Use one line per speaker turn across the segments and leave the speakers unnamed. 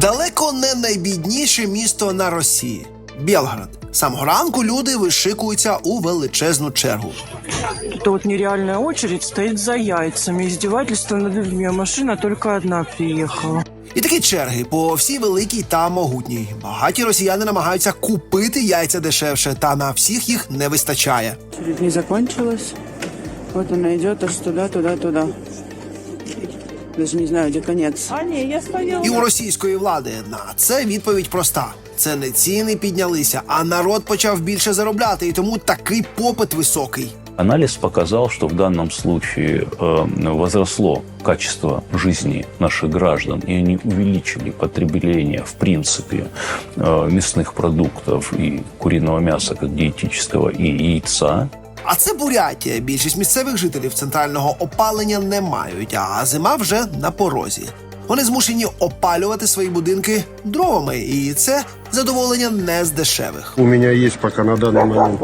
Далеко не найбідніше місто на Росії Білград. Самого ранку люди вишикуються у величезну чергу.
Это вот нереальная очередь стоит за яйцами. Издевательство над людьми. А машина только одна приехала.
І такі черги по всій великій та могутній. Багаті росіяни намагаються купити яйця дешевше, та на всіх їх не вистачає.
Очередь не закончилась. Вот она идет аж туда, туда, туда. Даже не знаю, где конец. А, не, я стояла.
І у російської влади на це відповідь проста: це не ціни піднялися, а народ почав більше заробляти, і тому такий попит високий.
Анализ показал, что в данном случае э, возросло качество жизни наших граждан, и они увеличили потребление, в принципе, э, мясных продуктов и куриного мяса как диетического, и яйца.
А це Бурятія. Більшість місцевих жителів центрального опалення не мають, а зима вже на порозі. Вони змушені опалювати свої будинки дровами, і це задоволення не з дешевих.
У меня есть пока на данный момент.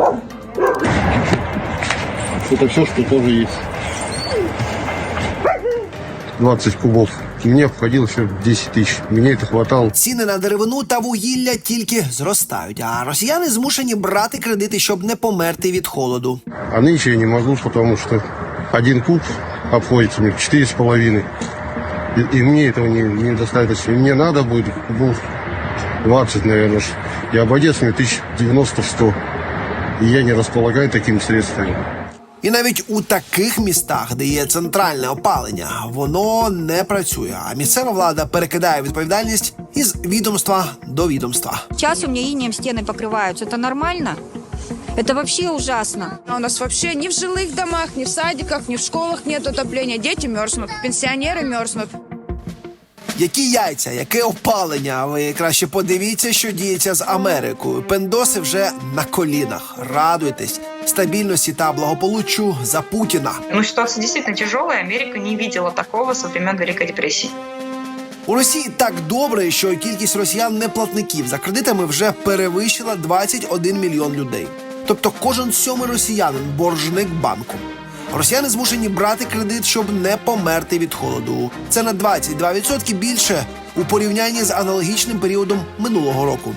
Это все, что тоже есть. 20 кубов. Мне входило все 10 тысяч. Мне это хватало.
Ціни на деревину та вугілля тільки зростають, а росіяни змушені брати кредити, щоб не померти від холоду.
А нынче я не могу, потому что один куб обходится мне четыре с половиной. И, и мне этого не, недостаточно. И мне надо будет кубов 20, наверное. ж. И обойдется мне тысяч 90-100. И я не располагаю такими средствами.
І навіть у таких містах, де є центральне опалення, воно не працює. А місцева влада перекидає відповідальність із відомства до відомства.
Сейчас у меня инеем стены покрываются. Это нормально? Это вообще ужасно.
А У нас вообще ни в жилых домах, ни в садиках, ни в школах нет отопления. Дети мерзнут, пенсионеры мерзнут.
Які яйця, яке опалення? Ви краще подивіться, що діється з Америкою. Пендоси вже на колінах. Радуйтесь стабільності та благополуччю за Путіна.
Ну, ситуация действительно тяжелая. Америка не видела такого со времен Великой депрессии.
У Росії так добре, що кількість росіян неплатників за кредитами вже перевищила 21 мільйон людей. Тобто кожен сьомий росіянин боржник банку. Росіяни змушені брати кредит, щоб не померти від холоду. Це на 22% більше у порівнянні з аналогічним періодом минулого року.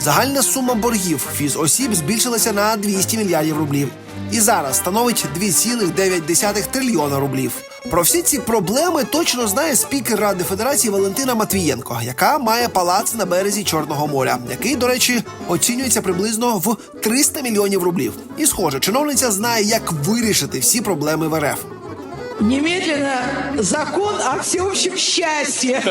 Загальна сума боргів фізосіб збільшилася на 200 мільярдів рублів і зараз становить 2,9 трильйона рублів. Про всі ці проблеми точно знає спікер Ради Федерації Валентина Матвієнко, яка має палац на березі Чорного моря, який, до речі, оцінюється приблизно в 300 мільйонів рублів. І схоже, чиновниця знає, як вирішити всі проблеми в РФ.
Немедленно закон о всеобщем счастье.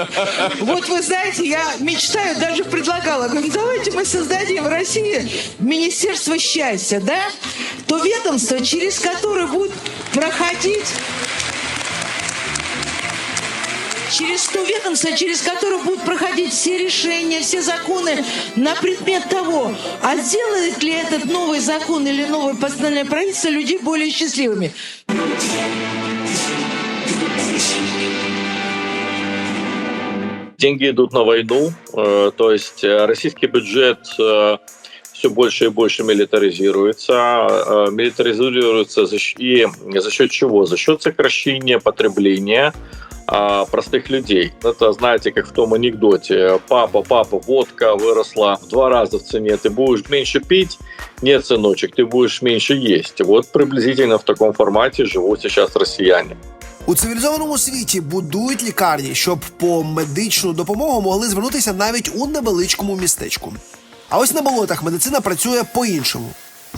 Вот вы знаете, я мечтаю, даже предлагала, говорю, давайте мы создадим в России Министерство счастья, да? То ведомство, через которое будет проходить через то ведомство, через которое будут проходить все решения, все законы на предмет того, а сделает ли этот новый закон или новое постановление правительства людей более счастливыми.
Деньги идут на войну, э, то есть э, российский бюджет все больше и больше милитаризируется, э, милитаризируется за и за счет чего? За счет сокращения потребления простых людей. Это, знаете, как в том анекдоте. Папа, папа, водка выросла в два раза в цене. Ты будешь меньше пить? Нет, сыночек, ты будешь меньше есть. Вот приблизительно в таком формате живут сейчас россияне.
У цивілізованому світі будують лікарні, щоб по медичну допомогу могли звернутися навіть у невеличкому містечку. А ось на болотах медицина працює по-іншому.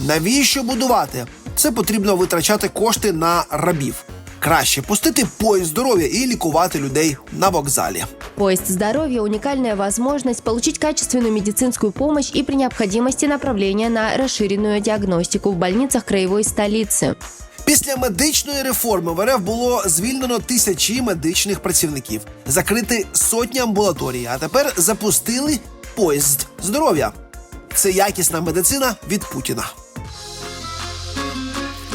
Навіщо будувати? Це потрібно витрачати кошти на рабів. Краще пустити поїзд здоров'я і лікувати людей на вокзалі.
Поезд здоровья – уникальная возможность получить качественную медицинскую помощь и при необходимости направления на расширенную диагностику в больницах краевой столицы.
Після медичної реформи в РФ було звільнено тисячі медичних працівників, закрити сотні амбулаторій, а тепер запустили поїзд здоров'я. Це якісна медицина від Путіна.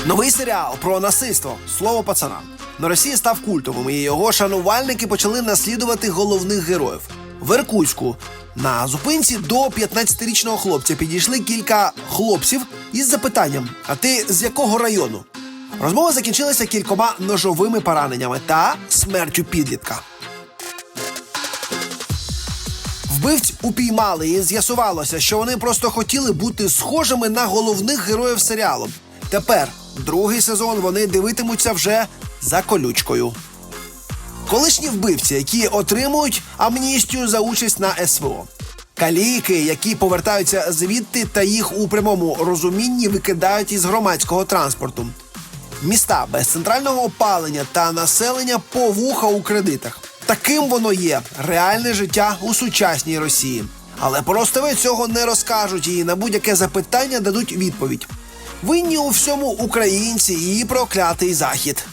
Новий серіал про насильство слово пацана на Росії став культовим, і його шанувальники почали наслідувати головних героїв. В Іркутську на зупинці до 15-річного хлопця підійшли кілька хлопців із запитанням: А ти з якого району? Розмова закінчилася кількома ножовими пораненнями та смертю підлітка. Вбивць упіймали і з'ясувалося, що вони просто хотіли бути схожими на головних героїв серіалу. Тепер другий сезон вони дивитимуться вже за колючкою. Колишні вбивці, які отримують амністію за участь на СВО. Каліки, які повертаються звідти та їх у прямому розумінні викидають із громадського транспорту. Міста без центрального опалення та населення по вуха у кредитах. Таким воно є реальне життя у сучасній Росії. Але просто цього не розкажуть і на будь-яке запитання дадуть відповідь. Винні у всьому українці і проклятий захід.